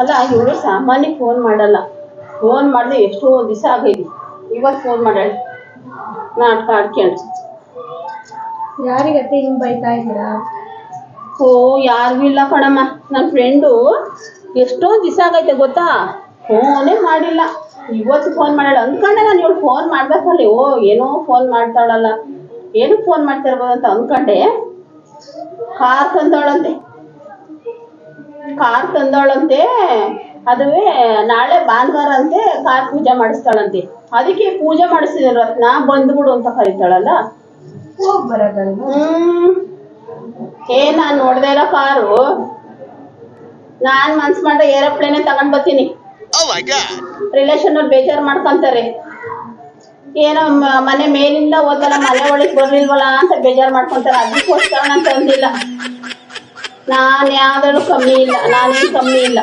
ಅಲ್ಲ ಇವಳು ಸಾಮಾನ್ಯ ಫೋನ್ ಮಾಡಲ್ಲ. ಫೋನ್ ಮಾಡಿದ್ರೆ ಎಷ್ಟೋ ದಿವಸ ಆಗೈತಿ. ಇವತ್ತು ಫೋನ್ ಮಾಡಿ. ನಾಟಕ ಆಡ್ಕೊಂಡು ಯಾರಿಗತ್ತೆ ಹಿಂಗ್ ಬೈತಾ ಇದ್ದೀರಾ? ಓ ಯಾರಿಗೂ ಇಲ್ಲ ಕಣಮ್ಮ. ನನ್ನ ಫ್ರೆಂಡು ಎಷ್ಟೋ ದಿವಸ ಆಗೈತೆ ಗೊತ್ತಾ? ಫೋನೇ ಮಾಡಿಲ್ಲ. ಇವತ್ತು ಫೋನ್ ಮಾಡಲ್ಲ. ಅಂದ್ಕೊಂಡೆ ನಾನು ಇವಳು ಫೋನ್ ಮಾಡ್ಬೇಕಲ್ಲ. ಓ ಏನೋ ಫೋನ್ ಮಾಡ್ತಾಳಲ್ಲ. ಏನು ಫೋನ್ ಮಾಡ್ತಾ ಇರ್ಬೋದು ಅಂತ ಅಂದ್ಕೊಂಡೆ ಕಾರ್ ತಂದವಳಂತೆ. ಕಾರ್ ತಂದವಳಂತೆ ಅದುವೇ ನಾಳೆ ಭಾನುವಾರ ಅಂತೆ ಕಾರ್ ಪೂಜೆ ಮಾಡಿಸ್ತಾಳಂತೆ. ಅದಕ್ಕೆ ಪೂಜೆ ಮಾಡಿಸಿದ ರತ್ನ ಬಂದ್ಬಿಡು ಅಂತ ಕರೀತಾಳಲ್ಲ. ಹ್ಮ್. ಏ ನಾನ್ ನೋಡ್ದೆ ಇರೋ ಕಾರು. ನಾನ್ ಮನ್ಸ್ ಮಾಡ ಏರೋಪ್ಲೇನೆ ತಗೊಂಡ್ ಬರ್ತೀನಿ. ರಿಲೇಷನ್ ಅವ್ರು ಬೇಜಾರ್ ಮಾಡ್ಕೊಂತಾರೆ. ಏನೋ ಮನೆ ಮೇಲಿಂದ ಹೋದಲ್ಲ ಮನೆ ಒಳಗೆ ಬರ್ಲಿಲ್ವಲ್ಲ ಅಂತ ಬೇಜಾರ್ ಮಾಡ್ಕೊಂತಾರೆ. ಅದಕ್ಕೋಸ್ಕರ ನಾನು ತಂದಿಲ್ಲ. ನಾನ್ ಯಾವ್ದ್ರಲ್ಲೂ ಕಮ್ಮಿ ಇಲ್ಲ ನಾನೇನ್ ಕಮ್ಮಿ ಇಲ್ಲ